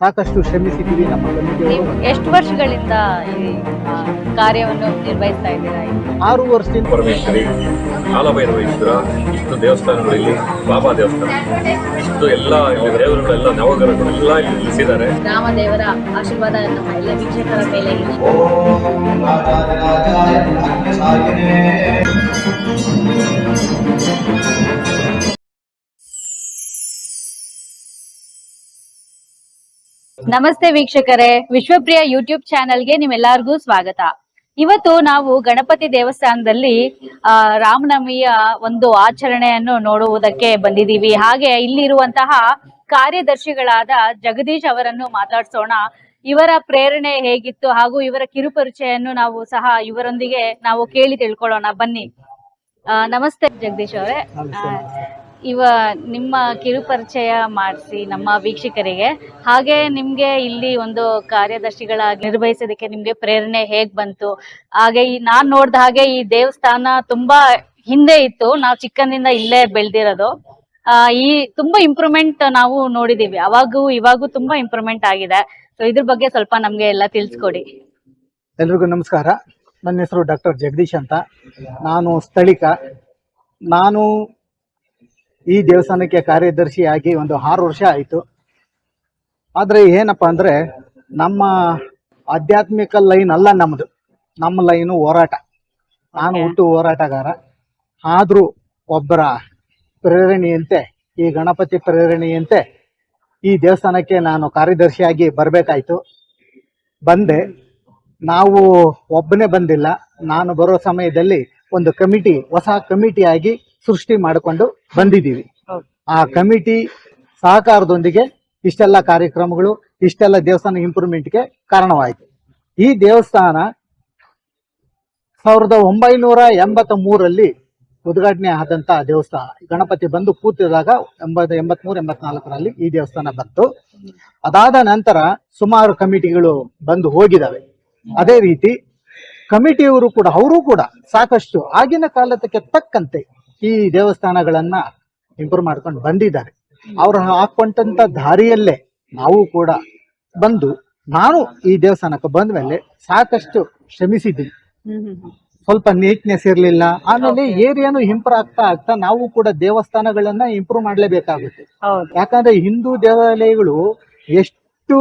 ಸಾಕಷ್ಟು ಶ್ರಮಿಸಿದ್ದೀವಿ ನಮ್ಮ ನೀವು ಎಷ್ಟು ವರ್ಷಗಳಿಂದ ಈ ಆ, ಕಾರ್ಯವನ್ನು ನಿರ್ವಹಿಸ್ತಾ ಇದ್ದೀರಾ ಇಲ್ಲಿ? ಆರು ವರ್ಷದಿಂದ ಪರಮೇಶ್ವರಿ ಕಾಲಭೈರವೇಶ್ವರ ಇಷ್ಟು ದೇವಸ್ಥಾನಗಳಲ್ಲಿ ಬಾಬಾ ದೇವಸ್ಥಾನ ಇಷ್ಟು ಎಲ್ಲ ಇಲ್ಲಿ ದೇವರುಗಳೆಲ್ಲ ನವಗ್ರಹಗಳು ಎಲ್ಲ ಇಲ್ಲಿ ನಿಲ್ಲಿಸಿದ್ದಾರೆ ರಾಮದೇವರ ದೇವರ ಆಶೀರ್ವಾದ ನಮ್ಮ ಎಲ್ಲ ವೀಕ್ಷಕರ ಮೇಲೆ ಇದೆ ನಮಸ್ತೆ ವೀಕ್ಷಕರೇ. ವಿಶ್ವಪ್ರಿಯ ಯೂಟ್ಯೂಬ್ ಚಾನೆಲ್ಗೆ ನಿಮ್ಮೆಲ್ಲರಿಗೂ ಸ್ವಾಗತ. ಇವತ್ತು ನಾವು ಗಣಪತಿ ದೇವಸ್ಥಾನದಲ್ಲಿ, ಆ, ರಾಮನವಮಿಯ ಒಂದು ಆಚರಣೆಯನ್ನು ನೋಡುವುದಕ್ಕೆ ಬಂದಿದ್ದೀವಿ. ಹಾಗೆ ಇಲ್ಲಿರುವಂತಹ ಕಾರ್ಯದರ್ಶಿಗಳಾದ ಜಗದೀಶ್ ಅವರನ್ನು ಮಾತಾಡ್ಸೋಣ. ಇವರ ಪ್ರೇರಣೆ ಹೇಗಿತ್ತು ಹಾಗೂ ಇವರ ಕಿರುಪರಿಚಯನ್ನು ನಾವು ಸಹ ಇವರೊಂದಿಗೆ ನಾವು ಕೇಳಿ ತಿಳ್ಕೊಳ್ಳೋಣ. ಬನ್ನಿ. ನಮಸ್ತೆ ಜಗದೀಶ್ ಅವರೇ. ಇವ ನಿಮ್ಮ ಕಿರುಪರಿಚಯ ಮಾಡಿಸಿ ನಮ್ಮ ವೀಕ್ಷಕರಿಗೆ. ಹಾಗೆ ನಿಮ್ಗೆ ಇಲ್ಲಿ ಒಂದು ಕಾರ್ಯದರ್ಶಿಗಳಾಗಿ ನಿರ್ವಹಿಸೋದಕ್ಕೆ ನಿಮ್ಗೆ ಪ್ರೇರಣೆ ಹೇಗ್ ಬಂತು? ಹಾಗೆ ಈ ನಾನ್ ನೋಡ್ದ ಹಾಗೆ ಈ ದೇವಸ್ಥಾನ ತುಂಬಾ ಹಿಂದೆ ಇತ್ತು. ನಾವು ಚಿಕ್ಕಂದಿಂದ ಇಲ್ಲೇ ಬೆಳ್ದಿರೋದು. ಈ ತುಂಬಾ ಇಂಪ್ರೂವ್ಮೆಂಟ್ ನಾವು ನೋಡಿದೀವಿ. ಅವಾಗೂ ಇವಾಗೂ ತುಂಬಾ ಇಂಪ್ರೂವ್ಮೆಂಟ್ ಆಗಿದೆ. ಸೊ ಇದ್ರ ಬಗ್ಗೆ ಸ್ವಲ್ಪ ನಮ್ಗೆ ಎಲ್ಲ ತಿಳಿಸ್ಕೊಡಿ. ಎಲ್ರಿಗೂ ನಮಸ್ಕಾರ. ನನ್ನ ಹೆಸರು ಡಾಕ್ಟರ್ ಜಗದೀಶ್ ಅಂತ. ನಾನು ಸ್ಥಳಿಕ. ನಾನು ಈ ದೇವಸ್ಥಾನಕ್ಕೆ ಕಾರ್ಯದರ್ಶಿಯಾಗಿ ಒಂದು ಆರು ವರ್ಷ ಆಯಿತು. ಆದರೆ ಏನಪ್ಪ ಅಂದರೆ ನಮ್ಮ ಆಧ್ಯಾತ್ಮಿಕ ಲೈನ್ ಅಲ್ಲ ನಮ್ಮದು ನಮ್ಮ ಲೈನು ಹೋರಾಟ. ನಾನು. ಹುಟ್ಟು ಹೋರಾಟಗಾರ. ಆದರೂ ಒಬ್ಬರ ಪ್ರೇರಣೆಯಂತೆ ಈ ಗಣಪತಿ ಪ್ರೇರಣೆಯಂತೆ ಈ ದೇವಸ್ಥಾನಕ್ಕೆ ನಾನು ಕಾರ್ಯದರ್ಶಿಯಾಗಿ ಬರಬೇಕಾಯ್ತು. ಬಂದೆ. ನಾವು ಒಬ್ಬನೇ ಬಂದಿಲ್ಲ. ನಾನು ಬರೋ ಸಮಯದಲ್ಲಿ ಒಂದು ಕಮಿಟಿ ಹೊಸ ಕಮಿಟಿಯಾಗಿ ಸೃಷ್ಟಿ ಮಾಡಿಕೊಂಡು ಬಂದಿದ್ದೀವಿ. ಆ ಕಮಿಟಿ ಸಹಕಾರದೊಂದಿಗೆ ಇಷ್ಟೆಲ್ಲ ಕಾರ್ಯಕ್ರಮಗಳು ಇಷ್ಟೆಲ್ಲ ದೇವಸ್ಥಾನ ಇಂಪ್ರೂವ್ಮೆಂಟ್ಗೆ ಕಾರಣವಾಯಿತು. ಈ ದೇವಸ್ಥಾನ ಸಾವಿರದ ಒಂಬೈನೂರ ಎಂಬತ್ತ ಮೂರಲ್ಲಿ ಉದ್ಘಾಟನೆ ಆದಂತ ದೇವಸ್ಥಾನ. ಗಣಪತಿ ಬಂದು ಕೂತಿದಾಗ ಎಂಬತ್ ಎಂಬತ್ಮೂರು ಎಂಬತ್ನಾಲ್ಕರಲ್ಲಿ ಈ ದೇವಸ್ಥಾನ ಬಂತು. ಅದಾದ ನಂತರ ಸುಮಾರು ಕಮಿಟಿಗಳು ಬಂದು ಹೋಗಿದಾವೆ. ಅದೇ ರೀತಿ ಕಮಿಟಿಯವರು ಕೂಡ ಅವರು ಕೂಡ ಸಾಕಷ್ಟು ಆಗಿನ ಕಾಲಕ್ಕೆ ತಕ್ಕಂತೆ ಈ ದೇವಸ್ಥಾನಗಳನ್ನ ಇಂಪ್ರೂವ್ ಮಾಡ್ಕೊಂಡು ಬಂದಿದ್ದಾರೆ. ಅವ್ರು ಹಾಕೊಂಡಂತ ದಾರಿಯಲ್ಲೇ ನಾವು ಕೂಡ ಬಂದು ನಾನು ಈ ದೇವಸ್ಥಾನಕ್ಕೆ ಬಂದ ಮೇಲೆ ಸಾಕಷ್ಟು ಶ್ರಮಿಸಿದ್ದೀನಿ. ಸ್ವಲ್ಪ ನೀಟ್ನೆಸ್ ಇರಲಿಲ್ಲ ಆಮೇಲೆ ಏರಿಯಾನು ಇಂಪ್ರೂವ್ ಆಗ್ತಾ ಆಗ್ತಾ ನಾವು ಕೂಡ ದೇವಸ್ಥಾನಗಳನ್ನ ಇಂಪ್ರೂವ್ ಮಾಡ್ಲೇಬೇಕಾಗುತ್ತೆ. ಯಾಕಂದ್ರೆ ಹಿಂದೂ ದೇವಾಲಯಗಳು ಎಷ್ಟು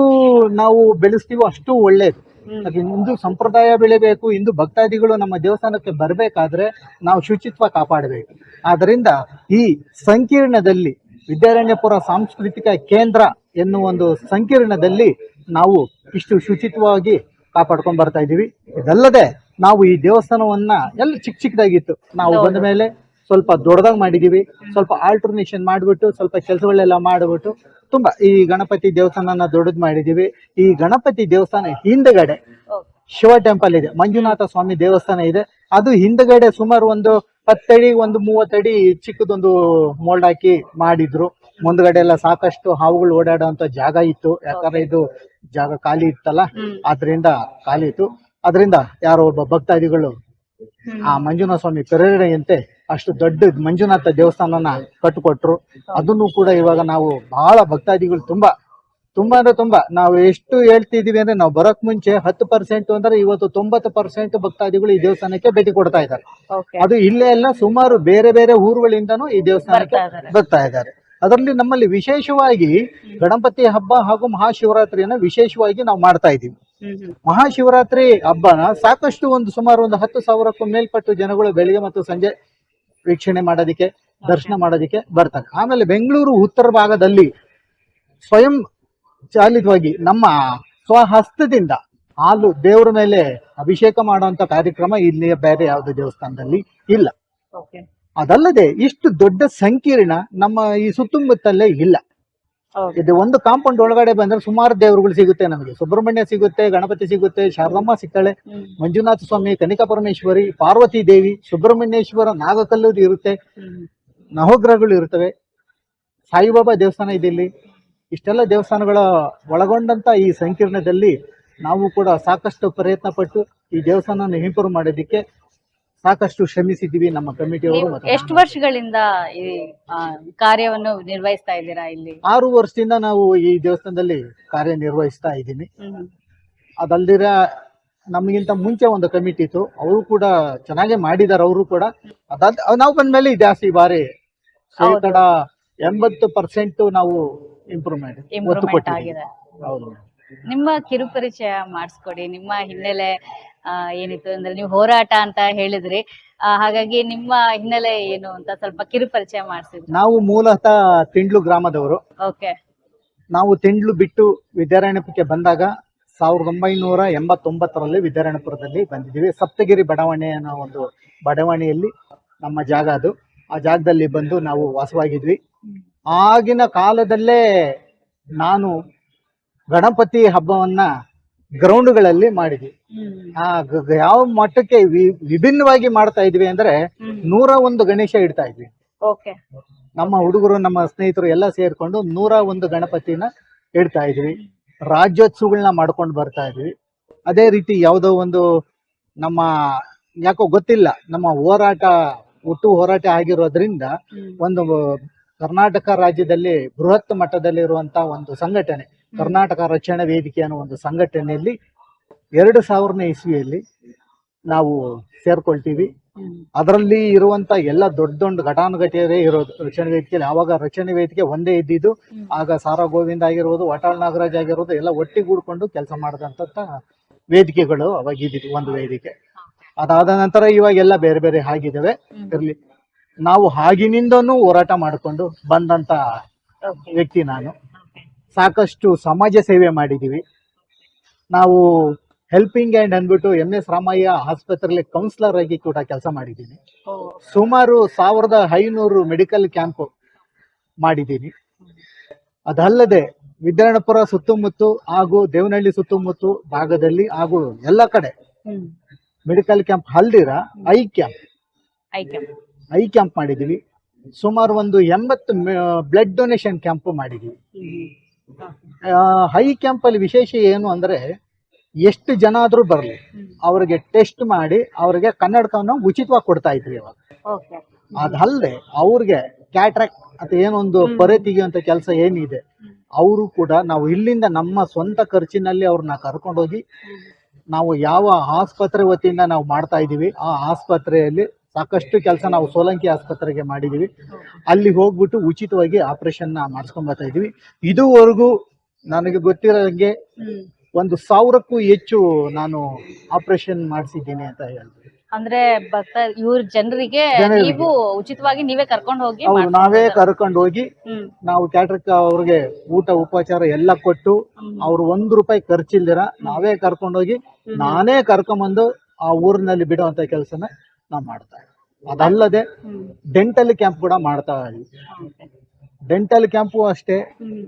ನಾವು ಬೆಳೆಸ್ತೀವೋ ಅಷ್ಟು ಒಳ್ಳೇದು. ಅದು ಹಿಂದೂ ಸಂಪ್ರದಾಯ ಬೆಳಿಬೇಕು ಹಿಂದೂ ಭಕ್ತಾದಿಗಳು ನಮ್ಮ ದೇವಸ್ಥಾನಕ್ಕೆ ಬರಬೇಕಾದ್ರೆ ನಾವು ಶುಚಿತ್ವ ಕಾಪಾಡಬೇಕು. ಆದ್ದರಿಂದ ಈ ಸಂಕೀರ್ಣದಲ್ಲಿ ವಿದ್ಯಾರಣ್ಯಪುರ ಸಾಂಸ್ಕೃತಿಕ ಕೇಂದ್ರ ಎನ್ನುವ ಒಂದು ಸಂಕೀರ್ಣದಲ್ಲಿ ನಾವು ಇಷ್ಟು ಶುಚಿತ್ವವಾಗಿ ಕಾಪಾಡ್ಕೊಂಡ್ ಬರ್ತಾ ಇದ್ದೀವಿ ಇದಲ್ಲದೆ ನಾವು ಈ ದೇವಸ್ಥಾನವನ್ನ ಎಲ್ಲ ಚಿಕ್ಕ ಚಿಕ್ಕದಾಗಿತ್ತು ನಾವು ಬಂದ ಮೇಲೆ ಸ್ವಲ್ಪ ದೊಡ್ಡದಾಗಿ ಮಾಡಿದೀವಿ. ಸ್ವಲ್ಪ ಆಲ್ಟರ್ನೇಷನ್ ಮಾಡಿಬಿಟ್ಟು ಸ್ವಲ್ಪ ಕೆಲಸಗಳೆಲ್ಲ ಮಾಡಿಬಿಟ್ಟು ತುಂಬಾ ಈ ಗಣಪತಿ ದೇವಸ್ಥಾನನ ದೊಡ್ಡದು ಮಾಡಿದೀವಿ. ಈ ಗಣಪತಿ ದೇವಸ್ಥಾನ ಹಿಂದಗಡೆ ಶಿವ ಟೆಂಪಲ್ ಇದೆ. ಮಂಜುನಾಥ ಸ್ವಾಮಿ ದೇವಸ್ಥಾನ ಇದೆ. ಅದು ಹಿಂದಗಡೆ ಸುಮಾರು ಒಂದು ಹತ್ತಡಿ ಒಂದು ಮೂವತ್ತಡಿ ಚಿಕ್ಕದೊಂದು ಮೋಲ್ಡ್ ಹಾಕಿ ಮಾಡಿದ್ರು. ಮುಂದ್ಗಡೆ ಎಲ್ಲ ಸಾಕಷ್ಟು ಹಾವುಗಳು ಓಡಾಡುವಂತ ಜಾಗ ಇತ್ತು. ಯಾಕಂದ್ರೆ ಇದು ಜಾಗ ಖಾಲಿ ಇತ್ತಲ್ಲ? ಆದ್ರಿಂದ ಖಾಲಿ ಇತ್ತು. ಅದರಿಂದ ಯಾರೋ ಒಬ್ಬ ಭಕ್ತಾದಿಗಳು ಆ ಮಂಜುನಾಥ ಸ್ವಾಮಿ ಪ್ರೇರಣೆಯಂತೆ ಅಷ್ಟು ದೊಡ್ಡ ಮಂಜುನಾಥ ದೇವಸ್ಥಾನನ ಕಟ್ಟಿಕೊಟ್ರು ಅದನ್ನು ಕೂಡ ಇವಾಗ ನಾವು ಬಹಳ ಭಕ್ತಾದಿಗಳು ತುಂಬಾ ತುಂಬಾ ಅಂದ್ರೆ ತುಂಬಾ. ನಾವು ಎಷ್ಟು ಹೇಳ್ತಿದೀವಿ ಅಂದ್ರೆ ನಾವು ಬರೋಕ್ ಮುಂಚೆ ಹತ್ತು ಪರ್ಸೆಂಟ್ ಅಂದ್ರೆ ಇವತ್ತು ತೊಂಬತ್ತು ಪರ್ಸೆಂಟ್ ಭಕ್ತಾದಿಗಳು ಈ ದೇವಸ್ಥಾನಕ್ಕೆ ಭೇಟಿ ಕೊಡ್ತಾ ಇದ್ದಾರೆ. ಅದು ಇಲ್ಲೇ ಎಲ್ಲ ಸುಮಾರು ಬೇರೆ ಬೇರೆ ಊರುಗಳಿಂದನೂ ಈ ದೇವಸ್ಥಾನಕ್ಕೆ. ಬರ್ತಾ ಇದ್ದಾರೆ. ಅದರಲ್ಲಿ ನಮ್ಮಲ್ಲಿ ವಿಶೇಷವಾಗಿ ಗಣಪತಿ ಹಬ್ಬ ಹಾಗೂ ಮಹಾಶಿವರಾತ್ರಿಯನ್ನ ವಿಶೇಷವಾಗಿ ನಾವು ಮಾಡ್ತಾ ಇದೀವಿ ಮಹಾಶಿವರಾತ್ರಿ ಹಬ್ಬನ ಸಾಕಷ್ಟು ಒಂದು ಸುಮಾರು ಒಂದು ಹತ್ತು ಸಾವಿರಕ್ಕೂ ಮೇಲ್ಪಟ್ಟು ಜನಗಳು ಬೆಳಿಗ್ಗೆ ಮತ್ತು ಸಂಜೆ ವೀಕ್ಷಣೆ ಮಾಡೋದಕ್ಕೆ ದರ್ಶನ ಮಾಡೋದಕ್ಕೆ ಬರ್ತಾರೆ. ಆಮೇಲೆ ಬೆಂಗಳೂರು ಉತ್ತರ ಭಾಗದಲ್ಲಿ ಸ್ವಯಂ ಚಾಲಿತವಾಗಿ ನಮ್ಮ ಸ್ವಹಸ್ತದಿಂದ ಹಾಲು ದೇವರ ಮೇಲೆ ಅಭಿಷೇಕ ಮಾಡುವಂತ ಕಾರ್ಯಕ್ರಮ ಇಲ್ಲಿ ಬೇರೆ ಯಾವುದೇ ದೇವಸ್ಥಾನದಲ್ಲಿ ಇಲ್ಲ. ಓಕೆ ಅದಲ್ಲದೆ ಇಷ್ಟು ದೊಡ್ಡ ಸಂಕೀರ್ಣ ನಮ್ಮ ಈ ಸುತ್ತಮುತ್ತಲೇ ಇಲ್ಲ. ಇದು ಒಂದು ಕಾಂಪೌಂಡ್ ಒಳಗಡೆ ಬಂದ್ರೆ ಸುಮಾರು ದೇವರುಗಳು ಸಿಗುತ್ತೆ ನಮಗೆ. ಸುಬ್ರಹ್ಮಣ್ಯ ಸಿಗುತ್ತೆ ಗಣಪತಿ ಸಿಗುತ್ತೆ ಶಾರದಮ್ಮ ಸಿಗ್ತಾಳೆ ಮಂಜುನಾಥ ಸ್ವಾಮಿ ಕನಿಕಾ ಪರಮೇಶ್ವರಿ ಪಾರ್ವತಿ ದೇವಿ ಸುಬ್ರಹ್ಮಣ್ಯೇಶ್ವರ ನಾಗಕಲ್ಲು ಇರುತ್ತೆ. ನವಗ್ರಹಗಳು ಇರ್ತವೆ ಸಾಯಿಬಾಬಾ ದೇವಸ್ಥಾನ ಇದೆ ಇಲ್ಲಿ. ಇಷ್ಟೆಲ್ಲ ದೇವಸ್ಥಾನಗಳ ಒಳಗೊಂಡಂತ ಈ ಸಂಕೀರ್ಣದಲ್ಲಿ ನಾವು ಕೂಡ ಸಾಕಷ್ಟು ಪ್ರಯತ್ನ ಪಟ್ಟು ಈ ದೇವಸ್ಥಾನ ಇಂಪ್ರೂವ್ ಮಾಡೋದಕ್ಕೆ ಸಾಕಷ್ಟು ಶ್ರಮಿಸಿದ್ದೀವಿ ನಮ್ಮ ಕಮಿಟಿ ಅವರು. ಎಷ್ಟು ವರ್ಷಗಳಿಂದ ಈ ಆ, ಕಾರ್ಯವನ್ನು ನಿರ್ವಹಿಸ್ತಾ ಇದ್ದೀರಾ ಇಲ್ಲಿ? ಆರು ವರ್ಷದಿಂದ ನಾವು ಈ ದೇವಸ್ಥಾನದಲ್ಲಿ ಕಾರ್ಯನಿರ್ವಹಿಸ್ತಾ ಇದ್ದೀನಿ. ಹ್ಮ್. ಅದಲ್ದಿರ ನಮಗಿಂತ ಮುಂಚೆ ಒಂದು ಕಮಿಟಿ ಇತ್ತು. ಅವರು ಕೂಡ ಚೆನ್ನಾಗೇ ಮಾಡಿದ್ದಾರೆ ಅವರು ಕೂಡ. ಅದಾದ್ ನಾವು ಬಂದ್ಮೇಲೆ ಜಾಸ್ತಿ ಬಾರಿ ಶೇಕಡ ಎಂಬತ್ತು ಪರ್ಸೆಂಟ್ ನಾವು ಇಂಪ್ರೂವ್ಮೆಂಟ್ ಒತ್ತು ಇಂಪ್ರೂವ್ಮೆಂಟ್ ಕೊಟ್ಟಿದ್ದೀವಿ. ಆಗಿದೆ. ಹೌದು. ನಿಮ್ಮ ಕಿರುಪರಿಚಯ ಮಾಡಿಸ್ಕೊಡಿ. ನಿಮ್ಮ ಹಿನ್ನೆಲೆ ಏನಿತ್ತು ಅಂದ್ರೆ ನೀವು ಹೋರಾಟ ಅಂತ ಹೇಳಿದ್ರಿ. ಹಾಗಾಗಿ ನಿಮ್ಮ ಹಿನ್ನೆಲೆ ಏನು ಅಂತ ಸ್ವಲ್ಪ ಕಿರು ಪರಿಚಯ ಮಾಡಿಸಿದ್ರಿ. ನಾವು ಮೂಲತಃ ತಿಂಡ್ಲು ಗ್ರಾಮದವರು. ಓಕೆ. ನಾವು ತಿಂಡ್ಲು ಬಿಟ್ಟು ವಿದ್ಯಾರಣ್ಯಪುರಕ್ಕೆ ಬಂದಾಗ ಸಾವಿರದ ಒಂಬೈನೂರ ಎಂಬತ್ತೊಂಬತ್ತರಲ್ಲಿ ವಿದ್ಯಾರಣ್ಯಪುರದಲ್ಲಿ ಬಂದಿದ್ದೀವಿ. ಸಪ್ತಗಿರಿ ಬಡಾವಣೆ ಅನ್ನೋ ಒಂದು ಬಡಾವಣೆಯಲ್ಲಿ ನಮ್ಮ ಜಾಗ ಅದು. ಆ ಜಾಗದಲ್ಲಿ ಬಂದು ನಾವು ವಾಸವಾಗಿದ್ವಿ. ಆಗಿನ ಕಾಲದಲ್ಲೇ ನಾನು ಗಣಪತಿ ಹಬ್ಬವನ್ನ ಗ್ರೌಂಡ್ಗಳಲ್ಲಿ ಮಾಡಿದ್ವಿ. ಆ ಯಾವ ಮಟ್ಟಕ್ಕೆ ವಿ- ವಿಭಿನ್ನವಾಗಿ ಮಾಡ್ತಾ ಇದ್ವಿ ಅಂದ್ರೆ ನೂರ ಒಂದು ಗಣೇಶ ಇಡ್ತಾ ಇದ್ವಿ. ಓಕೆ. ನಮ್ಮ ಹುಡುಗರು ನಮ್ಮ ಸ್ನೇಹಿತರು ಎಲ್ಲ ಸೇರ್ಕೊಂಡು ನೂರ ಒಂದು ಗಣಪತಿನ ಇಡ್ತಾ ಇದ್ವಿ. ರಾಜ್ಯೋತ್ಸವಗಳನ್ನ ಮಾಡ್ಕೊಂಡು ಬರ್ತಾ ಇದ್ವಿ. ಅದೇ ರೀತಿ ಯಾವುದೋ ಒಂದು ನಮ್ಮ ಯಾಕೋ ಗೊತ್ತಿಲ್ಲ ನಮ್ಮ ಹೋರಾಟ ಹುಟ್ಟು ಹೋರಾಟ ಆಗಿರೋದ್ರಿಂದ ಒಂದು ಕರ್ನಾಟಕ ರಾಜ್ಯದಲ್ಲಿ ಬೃಹತ್ ಮಟ್ಟದಲ್ಲಿರುವಂತ ಒಂದು ಸಂಘಟನೆ. ಕರ್ನಾಟಕ ರಕ್ಷಣಾ ವೇದಿಕೆ ಅನ್ನೋ ಒಂದು ಸಂಘಟನೆಯಲ್ಲಿ ಎರಡು ಸಾವಿರನೇ ಇಸ್ವಿಯಲ್ಲಿ ನಾವು ಸೇರ್ಕೊಳ್ತೀವಿ. ಅದರಲ್ಲಿ ಇರುವಂತ ಎಲ್ಲ ದೊಡ್ಡ ದೊಡ್ಡ ಘಟಾನುಘಟಿಯರೇ ಇರೋದು ರಕ್ಷಣಾ ವೇದಿಕೆಯಲ್ಲಿ. ಆವಾಗ ರಚನೆ ವೇದಿಕೆ ಒಂದೇ ಇದ್ದಿದ್ದು. ಆಗ ಸಾರಾ ಗೋವಿಂದ ಆಗಿರ್ಬೋದು ವಟಾಳ್ ನಾಗರಾಜ್ ಆಗಿರ್ಬೋದು ಎಲ್ಲ ಒಟ್ಟಿಗೂಡ್ಕೊಂಡು ಕೆಲಸ ಮಾಡಿದಂತ ವೇದಿಕೆಗಳು ಅವಾಗ ಇದ್ದಿದ್ದು ಒಂದು ವೇದಿಕೆ. ಅದಾದ ನಂತರ ಇವಾಗ ಎಲ್ಲ ಬೇರೆ ಬೇರೆ ಆಗಿದ್ದಾವೆ. ಇರಲಿ. ನಾವು ಆಗಿನಿಂದನೂ ಹೋರಾಟ ಮಾಡಿಕೊಂಡು ಬಂದಂತ ವ್ಯಕ್ತಿ ನಾನು. ಸಾಕಷ್ಟು ಸಮಾಜ ಸೇವೆ ಮಾಡಿದ್ದೀವಿ ನಾವು ಹೆಲ್ಪಿಂಗ್ ಆ್ಯಂಡ್ ಅಂದ್ಬಿಟ್ಟು ಎಂ ಎಸ್ ರಾಮಯ್ಯ ಆಸ್ಪತ್ರೆಯಲ್ಲಿ ಕೌನ್ಸಿಲರ್ ಆಗಿ ಕೂಡ ಕೆಲಸ ಮಾಡಿದ್ದೀನಿ ಸುಮಾರು ಸಾವಿರದ ಐನೂರು ಮೆಡಿಕಲ್ ಕ್ಯಾಂಪ್ ಮಾಡಿದ್ದೀನಿ ಅದಲ್ಲದೆ ವಿದ್ಯಾರಣ್ಯಪುರ ಸುತ್ತಮುತ್ತ ಹಾಗೂ ದೇವನಹಳ್ಳಿ ಸುತ್ತಮುತ್ತ ಭಾಗದಲ್ಲಿ ಹಾಗೂ ಎಲ್ಲ ಕಡೆ ಮೆಡಿಕಲ್ ಕ್ಯಾಂಪ್ ಅಲ್ದಿರ ಐ ಕ್ಯಾಂಪ್ ಐ ಕ್ಯಾಂಪ್ ಮಾಡಿದ್ದೀವಿ ಸುಮಾರು ಒಂದು ಎಂಬತ್ತು ಬ್ಲಡ್ ಡೊನೇಷನ್ ಕ್ಯಾಂಪ್ ಮಾಡಿದ್ದೀವಿ ಹೈ ಕ್ಯಾಂಪಲ್ಲಿ ವಿಶೇಷ ಏನು ಅಂದ್ರೆ ಎಷ್ಟು ಜನ ಆದ್ರೂ ಬರಲಿ ಅವ್ರಿಗೆ ಟೆಸ್ಟ್ ಮಾಡಿ ಅವ್ರಿಗೆ ಕನ್ನಡಕವನ್ನು ಉಚಿತವಾಗಿ ಕೊಡ್ತಾ ಇದ್ರಿ ಇವಾಗ. ಅದಲ್ಲದೆ ಅವ್ರಿಗೆ ಕ್ಯಾಟ್ರಾಕ್ ಅಥವಾ ಏನೊಂದು ಪೊರೆ ತೆಗೆಯುವಂತ ಕೆಲಸ ಏನಿದೆ ಅವರು ಕೂಡ ನಾವು ಇಲ್ಲಿಂದ ನಮ್ಮ ಸ್ವಂತ ಖರ್ಚಿನಲ್ಲಿ ಅವ್ರನ್ನ ಕರ್ಕೊಂಡೋಗಿ ನಾವು ಯಾವ ಆಸ್ಪತ್ರೆ ವತಿಯಿಂದ ನಾವು ಮಾಡ್ತಾ ಇದ್ದೀವಿ ಆ ಆಸ್ಪತ್ರೆಯಲ್ಲಿ ಸಾಕಷ್ಟು ಕೆಲಸ ನಾವು ಸೋಲಂಕಿ ಆಸ್ಪತ್ರೆಗೆ ಮಾಡಿದೀವಿ. ಅಲ್ಲಿ ಹೋಗ್ಬಿಟ್ಟು ಉಚಿತವಾಗಿ ಆಪರೇಷನ್ ಮಾಡಿಸ್ಕೊಂಡ್ ಬರ್ತಾ ಇದೀವಿ. ಇದುವರೆಗೂ ನನಗೆ ಗೊತ್ತಿರೋಂಗೆ ಒಂದು ಸಾವಿರಕ್ಕೂ ಹೆಚ್ಚು ನಾನು ಆಪರೇಷನ್ ಮಾಡಿಸಿದ್ದೀನಿ ಅಂತ ಹೇಳ್ತೀನಿ ಅಂದ್ರೆ ಭಕ್ತ ಇವ್ರ ಜನರಿಗೆ. ನೀವು ಉಚಿತವಾಗಿ ನೀವೇ ಕರ್ಕೊಂಡು ಹೋಗಿ ನಾವೇ? ಕರ್ಕೊಂಡು ಹೋಗಿ ನಾವು ಕ್ಯಾಟ್ರಿಕ್ ಅವ್ರಿಗೆ ಊಟ ಉಪಚಾರ ಎಲ್ಲ ಕೊಟ್ಟು ಅವ್ರು ಒಂದ್ ರೂಪಾಯಿ ಖರ್ಚಿಲ್ದಿರ ನಾವೇ ಕರ್ಕೊಂಡೋಗಿ ನಾನೇ ಕರ್ಕೊಂಬಂದು ಆ ಊರಿನಲ್ಲಿ ಬಿಡುವಂತ ಕೆಲಸನ ಮಾಡ್ತಾ ಇದ್ದೀವಿ ಅದಲ್ಲದೆ ಡೆಂಟಲ್ ಕ್ಯಾಂಪ್ ಕೂಡ ಮಾಡ್ತಾ. ಡೆಂಟಲ್ ಕ್ಯಾಂಪು ಅಷ್ಟೇ.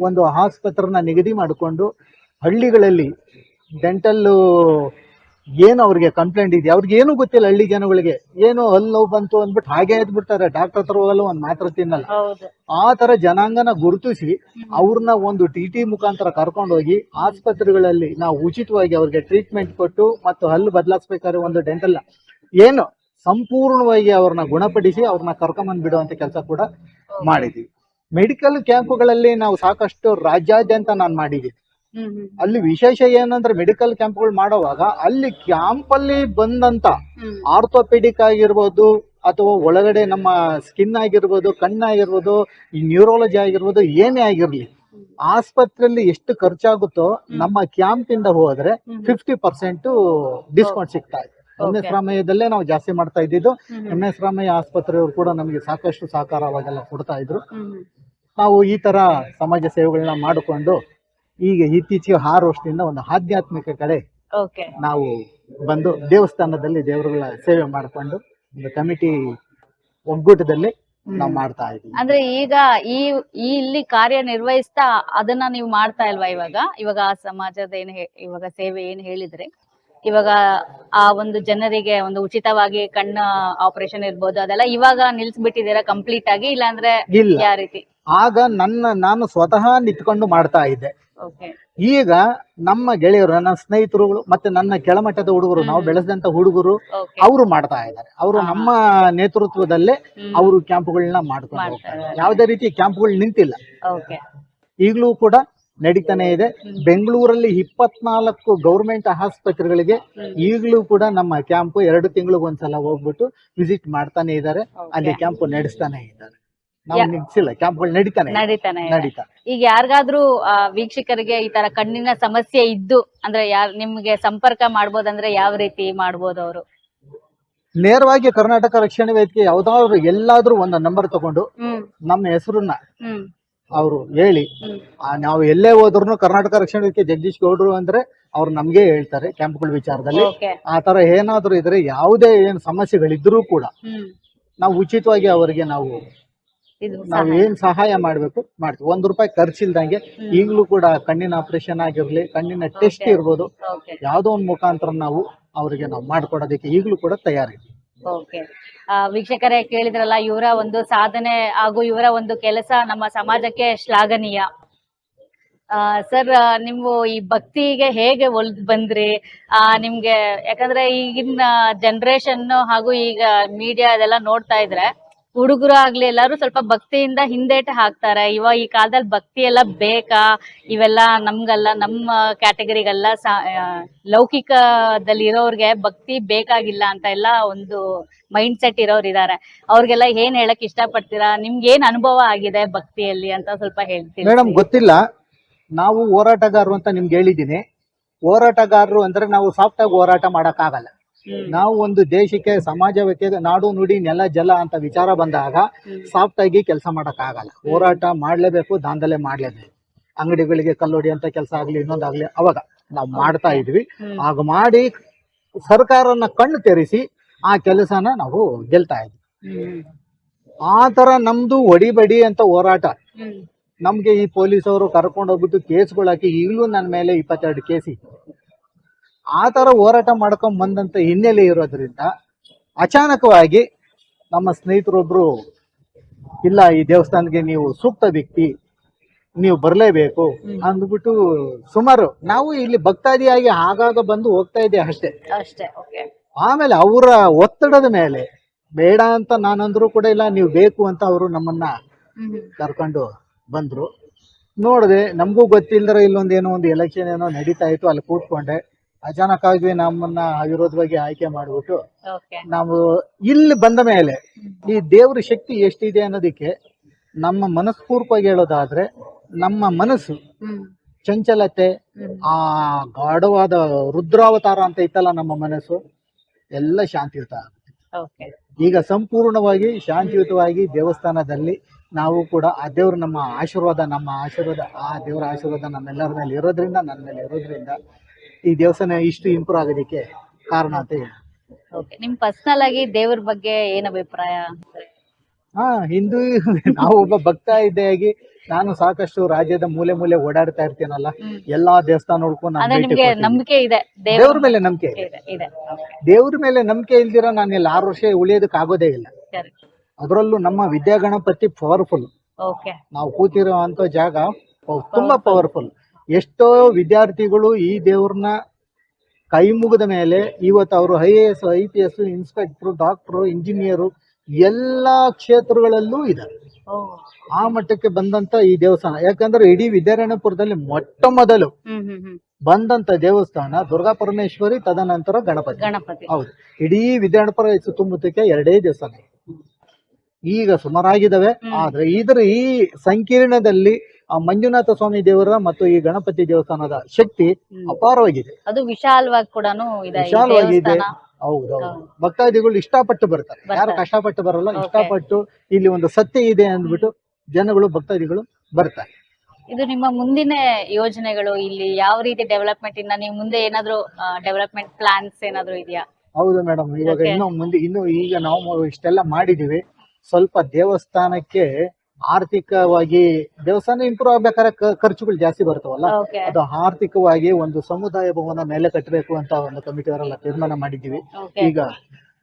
ಒಂದು ಆಸ್ಪತ್ರೆನ ನಿಗದಿ ಮಾಡಿಕೊಂಡು ಹಳ್ಳಿಗಳಲ್ಲಿ ಡೆಂಟಲ್ ಏನು ಅವ್ರಿಗೆ ಕಂಪ್ಲೇಂಟ್ ಇದೆ ಅವ್ರಿಗೆ ಏನು ಗೊತ್ತಿಲ್ಲ ಹಳ್ಳಿ ಜನಗಳಿಗೆ. ಏನು ಹಲ್ಲು ನೋವು ಬಂತು ಅಂದ್ಬಿಟ್ಟು ಹಾಗೆ ಎದ್ಬಿಡ್ತಾರೆ. ಡಾಕ್ಟರ್ ಹತ್ರ ಹೋಗಲ್ಲ ಒಂದು ಮಾತ್ರ ತಿನ್ನಲ್ಲ. ಆ ತರ ಜನಾಂಗನ ಗುರುತಿಸಿ ಅವ್ರನ್ನ ಒಂದು ಟಿ ಟಿ ಮುಖಾಂತರ ಕರ್ಕೊಂಡೋಗಿ ಆಸ್ಪತ್ರೆಗಳಲ್ಲಿ ನಾವು ಉಚಿತವಾಗಿ ಅವ್ರಿಗೆ ಟ್ರೀಟ್ಮೆಂಟ್ ಕೊಟ್ಟು ಮತ್ತು ಹಲ್ಲು ಬದಲಾಯಿಸ್ಬೇಕಾದ್ರೆ ಒಂದು ಡೆಂಟಲ್ ಏನು? ಸಂಪೂರ್ಣವಾಗಿ ಅವ್ರನ್ನ ಗುಣಪಡಿಸಿ ಅವ್ರನ್ನ ಕರ್ಕೊಂಬಂದ್ ಬಿಡುವಂತ ಕೆಲಸ ಕೂಡ ಮಾಡಿದೀವಿ. ಮೆಡಿಕಲ್ ಕ್ಯಾಂಪ್ಗಳಲ್ಲಿ ನಾವು ಸಾಕಷ್ಟು ರಾಜ್ಯಾದ್ಯಂತ ನಾನು ಮಾಡಿದ್ದೀನಿ ಅಲ್ಲಿ ವಿಶೇಷ ಏನಂದ್ರೆ ಮೆಡಿಕಲ್ ಕ್ಯಾಂಪ್ಗಳು ಮಾಡುವಾಗ ಅಲ್ಲಿ ಕ್ಯಾಂಪ್ ಅಲ್ಲಿ ಬಂದಂತ ಆರ್ಥೋಪೆಡಿಕ್ ಆಗಿರ್ಬೋದು ಅಥವಾ ಒಳಗಡೆ ನಮ್ಮ ಸ್ಕಿನ್ ಆಗಿರ್ಬೋದು ಕಣ್ಣಾಗಿರ್ಬೋದು ಈ ನ್ಯೂರಾಲಜಿ ಆಗಿರ್ಬೋದು ಏನೇ ಆಗಿರ್ಲಿ ಆಸ್ಪತ್ರೆಯಲ್ಲಿ ಎಷ್ಟು ಖರ್ಚಾಗುತ್ತೋ ನಮ್ಮ ಕ್ಯಾಂಪ್ ಇಂದ ಹೋದ್ರೆ ಫಿಫ್ಟಿ ಪರ್ಸೆಂಟ್ ಡಿಸ್ಕೌಂಟ್ ಸಿಗ್ತಾ ಇದೆ ಎಂ ಎಸ್ ರಾಮಯ್ಯದಲ್ಲೇ ನಾವು ಜಾಸ್ತಿ ಮಾಡ್ತಾ ಇದ್ದಿದ್ದು. ಎಂ ಎಸ್ ರಾಮಯ್ಯ ಆಸ್ಪತ್ರೆಯವರು ಕೂಡ ನಮಗೆ ಸಾಕಷ್ಟು ಸಹಕಾರ ಅವಾಗೆಲ್ಲ ಕೊಡ್ತಾ ಇದ್ರು. ನಾವು ಈ ತರ ಸಮಾಜ ಸೇವೆಗಳನ್ನ ಮಾಡಿಕೊಂಡು ಈಗ ಇತ್ತೀಚೆಗೆ ಆರು ವರ್ಷದಿಂದ ಒಂದು ಆಧ್ಯಾತ್ಮಿಕ ಕಡೆ ನಾವು ಬಂದು ದೇವಸ್ಥಾನದಲ್ಲಿ ದೇವರುಗಳ ಸೇವೆ ಮಾಡಿಕೊಂಡು ಒಂದು ಕಮಿಟಿ ಒಗ್ಗೂಟದಲ್ಲಿ ನಾವು ಮಾಡ್ತಾ ಇದ್ದೀವಿ. ಅಂದ್ರೆ ಈಗ ಈ ಇಲ್ಲಿ ಕಾರ್ಯ ನಿರ್ವಹಿಸ್ತಾ ಅದನ್ನ ನೀವು ಮಾಡ್ತಾ ಇಲ್ವಾ ಇವಾಗ? ಇವಾಗ ಆ ಸಮಾಜದ ಏನ್ ಇವಾಗ ಸೇವೆ ಏನ್ ಹೇಳಿದ್ರಿ? ಇವಾಗ ಆ ಒಂದು ಜನರಿಗೆ ಒಂದು ಉಚಿತವಾಗಿ ಕಣ್ಣ ಆಪರೇಷನ್ ಇರ್ಬೋದು ಅದೆಲ್ಲ ಇವಾಗ ನಿಲ್ಸ್ಬಿಟ್ಟಿದ್ದೀರಾ ಕಂಪ್ಲೀಟ್ ಆಗಿ ಇಲ್ಲಾಂದ್ರೆ ಇಲ್ಲ. ಯಾವ ರೀತಿ? ಆಗ ನನ್ನ ನಾನು ಸ್ವತಃ ನಿಂತ್ಕೊಂಡು ಮಾಡ್ತಾ ಇದ್ದೆ. ಓಕೆ ಈಗ ನಮ್ಮ ಗೆಳೆಯರು ನನ್ನ ಸ್ನೇಹಿತರುಗಳು ಮತ್ತೆ ನನ್ನ ಕೆಳಮಟ್ಟದ ಹುಡುಗರು ನಾವು. ಬೆಳೆಸಿದಂತ ಹುಡುಗರು ಓಕೆ ಅವರು ಮಾಡ್ತಾ ಇದ್ದಾರೆ. ಅವರು ನಮ್ಮ ನೇತೃತ್ವದಲ್ಲೇ ಅವರು ಕ್ಯಾಂಪ್ಗಳನ್ನ ಮಾಡ್ಕೊಂಡು ಮಾಡ್ತಾ ಹೋಗ್ತಾರೆ. ಯಾವುದೇ ರೀತಿ ಕ್ಯಾಂಪ್ಗಳು ನಿಂತಿಲ್ಲ. ಓಕೆ ಈಗಲೂ ಕೂಡ ನಡೀತಾನೆ ಇದೆ. ಬೆಂಗಳೂರಲ್ಲಿ ಇಪ್ಪತ್ನಾಲ್ಕು ಗೌರ್ಮೆಂಟ್ ಆಸ್ಪತ್ರೆಗಳಿಗೆ ಈಗಲೂ ಕೂಡ ನಮ್ಮ ಕ್ಯಾಂಪ್ ಎರಡು ತಿಂಗಳಿಗೊಂದ್ಸಲ ಹೋಗ್ಬಿಟ್ಟು ವಿಸಿಟ್ ಮಾಡ್ತಾನೆ ಇದ್ದಾರೆ. ಅಲ್ಲಿ ಕ್ಯಾಂಪ್ ನಡೆಸ್ತಾನೆ ಇದ್ದಾರೆ. ಈಗ ಯಾರಿಗಾದ್ರೂ ವೀಕ್ಷಕರಿಗೆ ಈ ತರ ಕಣ್ಣಿನ ಸಮಸ್ಯೆ ಇದ್ದು ಅಂದ್ರೆ ಯಾರ್ ನಿಮ್ಗೆ ಸಂಪರ್ಕ ಮಾಡ್ಬೋದಂದ್ರೆ ಯಾವ ರೀತಿ ಮಾಡ್ಬೋದು ಅವರು? ನೇರವಾಗಿ ಕರ್ನಾಟಕ ರಕ್ಷಣೆ ವೇದಿಕೆ ಯಾವ್ದಾದ್ರು ಎಲ್ಲಾದ್ರೂ ಒಂದು ನಂಬರ್ ತಗೊಂಡು ನಮ್ಮ ಹೆಸರನ್ನ ಅವರು ಹೇಳಿ ಆ, ನಾವು ಎಲ್ಲೇ ಹೋದ್ರು ಕರ್ನಾಟಕ ರಕ್ಷಣೆ ಜಗದೀಶ್ ಗೌಡ್ರು ಅಂದ್ರೆ ಅವ್ರು ನಮ್ಗೆ ಹೇಳ್ತಾರೆ ಕ್ಯಾಂಪ್ಗಳ ವಿಚಾರದಲ್ಲಿ. ಆತರ ಆ ತರ ಏನಾದ್ರೂ ಇದ್ರೆ ಯಾವುದೇ ಏನ್ ಸಮಸ್ಯೆಗಳಿದ್ರೂ ಕೂಡ ಹ್ಮ್. ನಾವು ಉಚಿತವಾಗಿ ಅವರಿಗೆ ನಾವು ಇದು ನಾವು ಏನ್ ಸಹಾಯ ಮಾಡ್ಬೇಕು ಮಾಡ್ತೀವಿ. ಒಂದ್ ರೂಪಾಯಿ ಖರ್ಚಿಲ್ದಂಗೆ ಈಗಲೂ ಕೂಡ ಕಣ್ಣಿನ ಆಪರೇಷನ್ ಆಗಿರ್ಲಿ ಕಣ್ಣಿನ ಟೆಸ್ಟ್. ಇರ್ಬೋದು. ಓಕೆ ಯಾವ್ದೋ ಒಂದ್ ಮುಖಾಂತರ ನಾವು ಅವರಿಗೆ ನಾವು ಮಾಡ್ಕೊಡೋದಕ್ಕೆ ಈಗಲೂ ಕೂಡ ತಯಾರಿದ್ದೀವಿ. ಓಕೆ ವೀಕ್ಷಕರೇ ಕೇಳಿದ್ರಲ್ಲ, ಇವರ ಒಂದು ಸಾಧನೆ ಹಾಗೂ ಇವರ ಒಂದು ಕೆಲಸ ನಮ್ಮ ಸಮಾಜಕ್ಕೆ ಶ್ಲಾಘನೀಯ. ಸರ್ ನೀವು ಈ ಭಕ್ತಿಗೆ ಹೇಗೆ ಒಲ್ದ್ ಬಂದ್ರಿ? ಆ, ನಿಮ್ಗೆ, ಯಾಕಂದ್ರೆ ಈಗಿನ ಜನರೇಷನ್ ಹಾಗೂ ಈಗ ಮೀಡಿಯಾ ಅದೆಲ್ಲ ನೋಡ್ತಾ ಇದ್ರೆ ಹುಡುಗರು ಆಗ್ಲಿ ಎಲ್ಲಾರು ಸ್ವಲ್ಪ ಭಕ್ತಿಯಿಂದ ಹಿಂದೇಟು ಹಾಕ್ತಾರೆ. ಇವಾಗ ಈ ಕಾಲದಲ್ಲಿ ಭಕ್ತಿ ಎಲ್ಲ ಬೇಕಾ? ಇವೆಲ್ಲ ನಮ್ಗಲ್ಲ, ನಮ್ಮ ಕ್ಯಾಟಗರಿಗೆಲ್ಲ ಲೌಕಿಕದಲ್ಲಿ ಇರೋರ್ಗೆ ಭಕ್ತಿ ಬೇಕಾಗಿಲ್ಲ ಅಂತ ಎಲ್ಲ ಒಂದು ಮೈಂಡ್ ಸೆಟ್ ಇರೋರು ಇದಾರೆ. ಅವ್ರಿಗೆಲ್ಲ ಏನ್ ಹೇಳಕ್ ಇಷ್ಟಪಡ್ತೀರಾ? ನಿಮ್ಗೆ ಏನ್ ಅನುಭವ ಆಗಿದೆ ಭಕ್ತಿಯಲ್ಲಿ ಅಂತ ಸ್ವಲ್ಪ ಹೇಳ್ತೀನಿ ಮೇಡಮ್, ಗೊತ್ತಿಲ್ಲ. ನಾವು ಹೋರಾಟಗಾರರು ಅಂತ ನಿಮ್ಗೆ ಹೇಳಿದ್ದೀನಿ. ಹೋರಾಟಗಾರರು ಅಂದ್ರೆ ನಾವು ಸಾಫ್ಟ್ ಆಗಿ ಹೋರಾಟ ಮಾಡಕ್ ಆಗಲ್ಲ ನಾವು ಒಂದು ದೇಶಕ್ಕೆ ಸಮಾಜಕ್ಕೆ ನಾಡು ನುಡಿ ನೆಲ ಜಲ ಅಂತ ವಿಚಾರ ಬಂದಾಗ ಸಾಫ್ಟ್ ಆಗಿ ಕೆಲಸ ಮಾಡಕ್ ಆಗಲ್ಲ ಹೋರಾಟ ಮಾಡ್ಲೇಬೇಕು ದಾಂಧಲೆ ಮಾಡ್ಲೇಬೇಕು. ಅಂಗಡಿಗಳಿಗೆ ಕಲ್ಲೊಡಿ ಅಂತ ಕೆಲಸ ಆಗ್ಲಿ ಇನ್ನೊಂದಾಗ್ಲಿ ಅವಾಗ ನಾವು ಮಾಡ್ತಾ ಇದ್ವಿ. ಆಗ ಮಾಡಿ ಸರ್ಕಾರನ ಕಣ್ಣು ತೆರೆಸಿ ಆ ಕೆಲಸನ ನಾವು ಗೆಲ್ತಾ ಇದ್ವಿ. ಆ ತರ ನಮ್ದು ಒಡಿಬಡಿ ಅಂತ ಹೋರಾಟ. ನಮ್ಗೆ ಈ ಪೊಲೀಸ್ ಅವರು ಕರ್ಕೊಂಡು ಹೋಗ್ಬಿಟ್ಟು ಕೇಸ್ಗಳು ಹಾಕಿ ಈಗಲೂ ನನ್ನ ಮೇಲೆ ಇಪ್ಪತ್ತೆರಡು ಕೇಸ್ ಇತ್ತು ಆ ಥರ ಹೋರಾಟ ಮಾಡ್ಕೊಂಡ್ ಬಂದಂತ ಹಿನ್ನೆಲೆ ಇರೋದ್ರಿಂದ ಅಚಾನಕವಾಗಿ ನಮ್ಮ ಸ್ನೇಹಿತರೊಬ್ರು ಇಲ್ಲ ಈ ದೇವಸ್ಥಾನಕ್ಕೆ ನೀವು ಸೂಕ್ತ ವ್ಯಕ್ತಿ ನೀವು ಬರಲೇಬೇಕು ಅಂದ್ಬಿಟ್ಟು ಸುಮಾರು ನಾವು ಇಲ್ಲಿ ಭಕ್ತಾದಿಯಾಗಿ ಆಗಾಗ ಬಂದು ಹೋಗ್ತಾ ಇದ್ದೆ ಅಷ್ಟೇ. ಅಷ್ಟೇ ಓಕೆ ಆಮೇಲೆ ಅವರ ಒತ್ತಡದ ಮೇಲೆ ಬೇಡ ಅಂತ ನಾನಂದ್ರೂ ಕೂಡ ಇಲ್ಲ ನೀವು ಬೇಕು ಅಂತ ಅವರು ನಮ್ಮನ್ನ ಕರ್ಕೊಂಡು ಬಂದ್ರು. ನೋಡಿದೆ ನಮಗೂ ಗೊತ್ತಿಲ್ಲದ್ರೆ ಇಲ್ಲೊಂದು ಏನೋ ಒಂದು ಎಲೆಕ್ಷನ್ ಏನೋ ನಡೀತಾ ಇತ್ತು ಅಲ್ಲಿ ಕೂತ್ಕೊಂಡೆ. ಅಚಾನಕ್ಕಾಗಿ ನಮ್ಮನ್ನ ವಿರೋಧವಾಗಿ ಆಯ್ಕೆ ಮಾಡ್ಬಿಟ್ಟು ನಾವು ಇಲ್ಲಿ ಬಂದ ಮೇಲೆ ಈ ದೇವ್ರ ಶಕ್ತಿ ಎಷ್ಟಿದೆ ಅನ್ನೋದಕ್ಕೆ ನಮ್ಮ ಮನಸ್ಪೂರ್ವಕವಾಗಿ ಹೇಳೋದಾದ್ರೆ ನಮ್ಮ ಮನಸ್ಸು ಚಂಚಲತೆ ಆ ಗಾಢವಾದ ರುದ್ರಾವತಾರ ಅಂತ ಇತ್ತಲ್ಲ ನಮ್ಮ ಮನಸ್ಸು ಎಲ್ಲ ಶಾಂತಿಯುತ ಈಗ ಸಂಪೂರ್ಣವಾಗಿ ಶಾಂತಿಯುತವಾಗಿ ದೇವಸ್ಥಾನದಲ್ಲಿ ನಾವು ಕೂಡ ಆ ದೇವ್ರ ನಮ್ಮ ಆಶೀರ್ವಾದ ನಮ್ಮ ಆಶೀರ್ವಾದ ಆ ದೇವರ ಆಶೀರ್ವಾದ ನಮ್ಮೆಲ್ಲರ ಮೇಲೆ ಇರೋದ್ರಿಂದ ನನ್ನ ಮೇಲೆ ಇರೋದ್ರಿಂದ ಈ ದೇವಸ್ಥಾನ ಇಷ್ಟು ಇಂಪ್ರೂವ್ ಆಗೋದಕ್ಕೆ ಕಾರಣ ಅಂತ ಹೇಳಿ. ಓಕೆ ನಿಮ್ ಪರ್ಸನಲ್ ಆಗಿ ದೇವ್ರ ಬಗ್ಗೆ ಏನ್ ಅಭಿಪ್ರಾಯ? ಹಾ ಹಿಂದೂ ನಾವು ಒಬ್ಬ ಭಕ್ತ ಆಗಿ ನಾನು ಸಾಕಷ್ಟು ರಾಜ್ಯದ ಮೂಲೆ ಮೂಲೆ ಓಡಾಡ್ತಾ ಇರ್ತೀನಲ್ಲ ಎಲ್ಲಾ ದೇವಸ್ಥಾನ ನೋಡ್ಕೊಂಡು ಅಂದ್ರೆ ನಿಮ್ಗೆ ನಂಬಿಕೆ ಇದೆ ದೇವ್ರ ದೇವ್ರ ಮೇಲೆ ನಂಬಿಕೆ ಇದೆ. ಇದೆ ಇದೆ. ದೇವ್ರ ಮೇಲೆ ನಂಬಿಕೆ ಇಲ್ದಿರ ನಾನು ಇಲ್ಲಿ ಆರು ವರ್ಷ ಉಳಿಯೋದಕ್ಕೆ ಆಗೋದೇ ಇಲ್ಲ. ಅದರಲ್ಲೂ ನಮ್ಮ ವಿದ್ಯಾಗಣಪತಿ ಪವರ್ಫುಲ್ ಓಕೆ ನಾವು ಕೂತಿರೋ ಅಂತ ಜಾಗ ತುಂಬಾ ಪವರ್ಫುಲ್ ಎಷ್ಟೋ ವಿದ್ಯಾರ್ಥಿಗಳು ಈ ದೇವ್ರನ್ನ ಕೈ ಮುಗಿದ ಮೇಲೆ ಇವತ್ತು ಅವರು I A S I P S inspector doctor engineer ಎಲ್ಲ ಕ್ಷೇತ್ರಗಳಲ್ಲೂ ಇದ್ದಾರೆ. ಆ ಮಟ್ಟಕ್ಕೆ ಬಂದಂತ ಈ ದೇವಸ್ಥಾನ. ಯಾಕಂದ್ರೆ ಇಡೀ ವಿದ್ಯಾರಣ್ಯಪುರದಲ್ಲಿ ಮೊಟ್ಟ ಮೊದಲು ಬಂದಂತ ದೇವಸ್ಥಾನ ದುರ್ಗಾ ಪರಮೇಶ್ವರಿ ತದನಂತರ ಗಣಪತಿ. ಗಣಪತಿ. ಹೌದು. ಇಡೀ ವಿದ್ಯಾರಣ್ಯಪುರ ಸುತ್ತಮುತ್ತಕ್ಕೆ ಎರಡೇ ದೇವಸ್ಥಾನ. ಈಗ ಸುಮಾರಾಗಿದ್ದಾವೆ. ಆದ್ರೆ ಇದ್ರ ಈ ಸಂಕೀರ್ಣದಲ್ಲಿ ಮಂಜುನಾಥ ಸ್ವಾಮಿ ದೇವರ ಮತ್ತು ಈ ಗಣಪತಿ ದೇವಸ್ಥಾನದ ಶಕ್ತಿ ಅಪಾರವಾಗಿದೆ. ಅದು ವಿಶಾಲವಾಗಿ ಕೂಡ ವಿಶಾಲವಾಗಿದೆ. ಹೌದೌದು ಹೌದು ಹೌದು. ಭಕ್ತಾದಿಗಳು ಇಷ್ಟಪಟ್ಟು ಬರ್ತಾರೆ. ಯಾರು ಕಷ್ಟಪಟ್ಟು ಬರಲ್ಲ ಇಷ್ಟಪಟ್ಟು ಇಲ್ಲಿ ಒಂದು ಸತ್ಯ ಇದೆ ಅಂದ್ಬಿಟ್ಟು ಜನಗಳು ಭಕ್ತಾದಿಗಳು ಬರ್ತಾರೆ. ಇದು ನಿಮ್ಮ ಮುಂದಿನ ಯೋಜನೆಗಳು ಇಲ್ಲಿ ಯಾವ ರೀತಿ ಡೆವಲಪ್ಮೆಂಟ್ ಇಂದ ನೀವು ಮುಂದೆ ಏನಾದ್ರು ಡೆವಲಪ್ಮೆಂಟ್ ಪ್ಲಾನ್ಸ್ ಏನಾದ್ರು ಇದೆಯಾ? ಹೌದು ಮೇಡಮ್ ಇವಾಗ. ಇನ್ನು ಮುಂದೆ ಇನ್ನು ಈಗ ನಾವು ಇಷ್ಟೆಲ್ಲ ಮಾಡಿದೀವಿ ಸ್ವಲ್ಪ ದೇವಸ್ಥಾನಕ್ಕೆ ಆರ್ಥಿಕವಾಗಿ ದೇವಸ್ಥಾನ ಇಂಪ್ರೂವ್ ಆಗ್ಬೇಕಾದ್ರೆ ಖರ್ಚುಗಳು ಜಾಸ್ತಿ ಬರ್ತಾವಲ್ಲ? ಅದು ಆರ್ಥಿಕವಾಗಿ ಒಂದು ಸಮುದಾಯ ಭವನ ಮೇಲೆ ಕಟ್ಟಬೇಕು ಅಂತ ಒಂದು ಕಮಿಟಿ ಅವರೆಲ್ಲ ತೀರ್ಮಾನ ಮಾಡಿದ್ದೀವಿ. ಈಗ